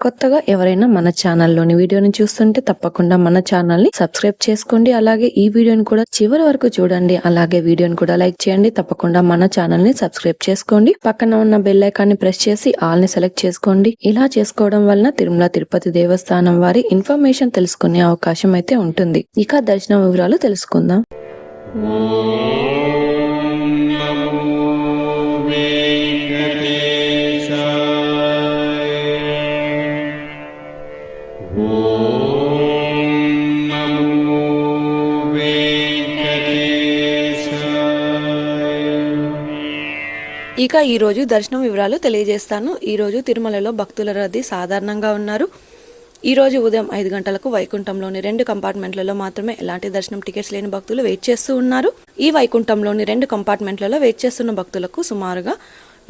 కొత్తగా ఎవరైనా మన ఛానల్లోని వీడియోని చూస్తుంటే తప్పకుండా మన ఛానల్ని సబ్స్క్రైబ్ చేసుకోండి. అలాగే ఈ వీడియోని కూడా చివరి వరకు చూడండి. అలాగే వీడియోని కూడా లైక్ చేయండి. తప్పకుండా మన ఛానల్ని సబ్స్క్రైబ్ చేసుకోండి. పక్కన ఉన్న బెల్ ప్రెస్ చేసి ఆల్ని సెలెక్ట్ చేసుకోండి. ఇలా చేసుకోవడం వలన తిరుమల తిరుపతి దేవస్థానం వారి ఇన్ఫర్మేషన్ తెలుసుకునే అవకాశం అయితే ఉంటుంది. ఇక దర్శన వివరాలు తెలుసుకుందాం. ఇక ఈరోజు దర్శనం వివరాలు తెలియజేస్తాను. ఈరోజు తిరుమలలో భక్తుల రద్దీ సాధారణంగా ఉన్నారు. ఈరోజు ఉదయం ఐదు గంటలకు వైకుంఠంలోని రెండు కంపార్ట్మెంట్లలో మాత్రమే ఎలాంటి దర్శనం టికెట్స్ లేని భక్తులు వెయిట్ చేస్తూ ఉన్నారు. ఈ వైకుంఠంలోని రెండు కంపార్ట్మెంట్లలో వెయిట్ చేస్తున్న భక్తులకు సుమారుగా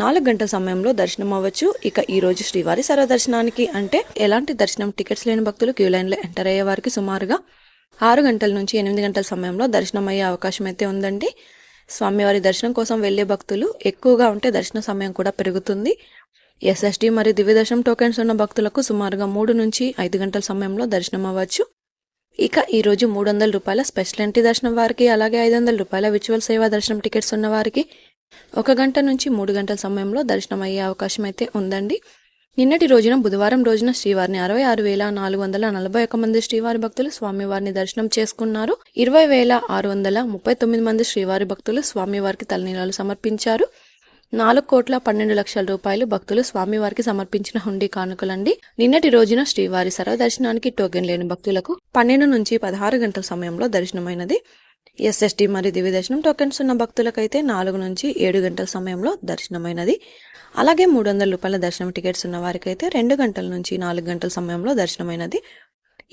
నాలుగు గంటల సమయంలో దర్శనం అవ్వచ్చు. ఇక ఈ రోజు శ్రీవారి సర్వదర్శనానికి అంటే ఎలాంటి దర్శనం టికెట్స్ లేని భక్తులు క్యూ లైన్లో ఎంటర్ అయ్యే వారికి సుమారుగా ఆరు గంటల నుంచి ఎనిమిది గంటల సమయంలో దర్శనం అయ్యే అవకాశం అయితే ఉందండి. స్వామివారి దర్శనం కోసం వెళ్ళే భక్తులు ఎక్కువగా ఉంటే దర్శన సమయం కూడా పెరుగుతుంది. ఎస్ఎస్డి మరియు దివ్యదర్శనం టోకెన్స్ ఉన్న భక్తులకు సుమారుగా మూడు నుంచి ఐదు గంటల సమయంలో దర్శనం అవ్వచ్చు. ఇక ఈ రోజు మూడు వందల రూపాయల స్పెషల్ ఎంట్రీ దర్శనం వారికి అలాగే ఐదు వందల రూపాయల విచువల్ సేవా దర్శనం టికెట్స్ ఉన్న వారికి ఒక గంట నుంచి మూడు గంటల సమయంలో దర్శనం అయ్యే అవకాశం అయితే ఉందండి. నిన్నటి రోజున బుధవారం రోజున శ్రీవారిని అరవై ఆరు వేల నాలుగు వందల నలభై ఒక మంది శ్రీవారి భక్తులు స్వామివారిని దర్శనం చేసుకున్నారు. ఇరవై వేల ఆరు వందల ముప్పై తొమ్మిది మంది శ్రీవారి భక్తులు స్వామివారికి తలనీలాలు సమర్పించారు. నాలుగు కోట్ల పన్నెండు లక్షల రూపాయలు భక్తులు స్వామివారికి సమర్పించిన హుండీ కానుకలండి. నిన్నటి రోజున శ్రీవారి సర్వదర్శనానికి టోకెన్ లేని భక్తులకు పన్నెండు నుంచి పదహారు గంటల సమయంలో దర్శనమైనది. ఎస్ఎస్టి మరియు దివ్య దర్శనం టోకెన్స్ ఉన్న భక్తులకైతే నాలుగు నుంచి ఏడు గంటల సమయంలో దర్శనమైనది. అలాగే మూడు వందల రూపాయల దర్శనం టికెట్స్ ఉన్న వారికైతే రెండు గంటల నుంచి నాలుగు గంటల సమయంలో దర్శనమైనది.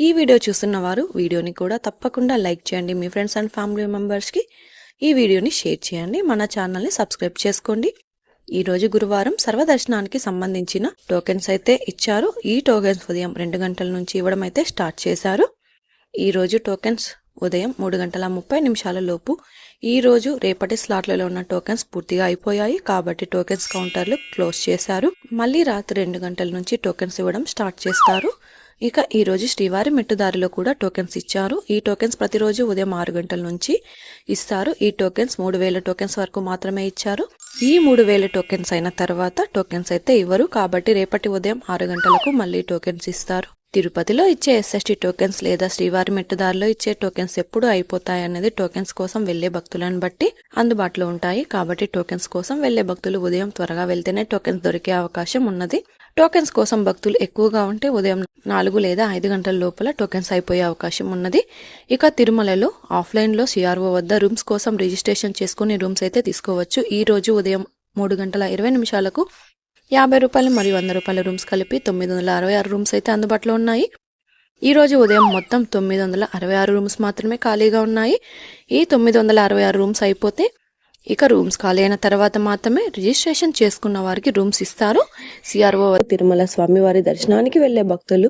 ఈ వీడియో చూస్తున్న వారు వీడియోని కూడా తప్పకుండా లైక్ చేయండి. మీ ఫ్రెండ్స్ అండ్ ఫ్యామిలీ మెంబర్స్కి ఈ వీడియోని షేర్ చేయండి. మన ఛానల్ని సబ్స్క్రైబ్ చేసుకోండి. ఈరోజు గురువారం సర్వదర్శనానికి సంబంధించిన టోకెన్స్ అయితే ఇచ్చారు. ఈ టోకెన్స్ ఉదయం రెండు గంటల నుంచి ఇవ్వడం అయితే స్టార్ట్ చేశారు. ఈరోజు టోకెన్స్ ఉదయం మూడు గంటల ముప్పై నిమిషాల లోపు ఈరోజు రేపటి స్లాట్లలో ఉన్న టోకెన్స్ పూర్తిగా అయిపోయాయి కాబట్టి టోకెన్స్ కౌంటర్లు క్లోజ్ చేశారు. మళ్ళీ రాత్రి రెండు గంటల నుంచి టోకెన్స్ ఇవ్వడం స్టార్ట్ చేస్తారు. ఇక ఈరోజు శ్రీవారి మెట్టుదారిలో కూడా టోకెన్స్ ఇచ్చారు. ఈ టోకెన్స్ ప్రతిరోజు ఉదయం ఆరు గంటల నుంచి ఇస్తారు. ఈ టోకెన్స్ మూడు వేల టోకెన్స్ వరకు మాత్రమే ఇచ్చారు. ఈ మూడు వేల టోకెన్స్ అయిన తర్వాత టోకెన్స్ అయితే ఇవ్వరు కాబట్టి రేపటి ఉదయం ఆరు గంటలకు మళ్ళీ టోకెన్స్ ఇస్తారు. తిరుపతిలో ఇచ్చే ఎస్ఎస్టీ టోకెన్స్ లేదా శ్రీవారి మెట్టుదారిలో ఇచ్చే టోకెన్స్ ఎప్పుడు అయిపోతాయి అనేది టోకెన్స్ కోసం వెళ్ళే భక్తులను బట్టి అందుబాటులో ఉంటాయి. కాబట్టి టోకెన్స్ కోసం వెళ్ళే భక్తులు ఉదయం త్వరగా వెళ్తేనే టోకెన్స్ దొరికే అవకాశం ఉన్నది. టోకెన్స్ కోసం భక్తులు ఎక్కువగా ఉంటే ఉదయం నాలుగు లేదా ఐదు గంటల లోపల టోకెన్స్ అయిపోయే అవకాశం ఉన్నది. ఇక తిరుమలలో ఆఫ్లైన్లో సిఆర్ఓ వద్ద రూమ్స్ కోసం రిజిస్ట్రేషన్ చేసుకుని రూమ్స్ అయితే తీసుకోవచ్చు. ఈ రోజు ఉదయం మూడు గంటల ఇరవై నిమిషాలకు యాభై రూపాయలు మరియు వంద రూపాయల రూమ్స్ కలిపి తొమ్మిది వందల అరవై ఆరు రూమ్స్ అయితే అందుబాటులో ఉన్నాయి. ఈ రోజు ఉదయం మొత్తం తొమ్మిది వందల అరవై ఆరు రూమ్స్ మాత్రమే ఖాళీగా ఉన్నాయి. ఈ తొమ్మిది వందల అరవై ఆరు రూమ్స్ అయిపోతే ఇక రూమ్స్ ఖాళీ అయిన తర్వాత మాత్రమే రిజిస్ట్రేషన్ చేసుకున్న వారికి రూమ్స్ ఇస్తారు. సిఆర్ఓ తిరుమల స్వామివారి దర్శనానికి వెళ్ళే భక్తులు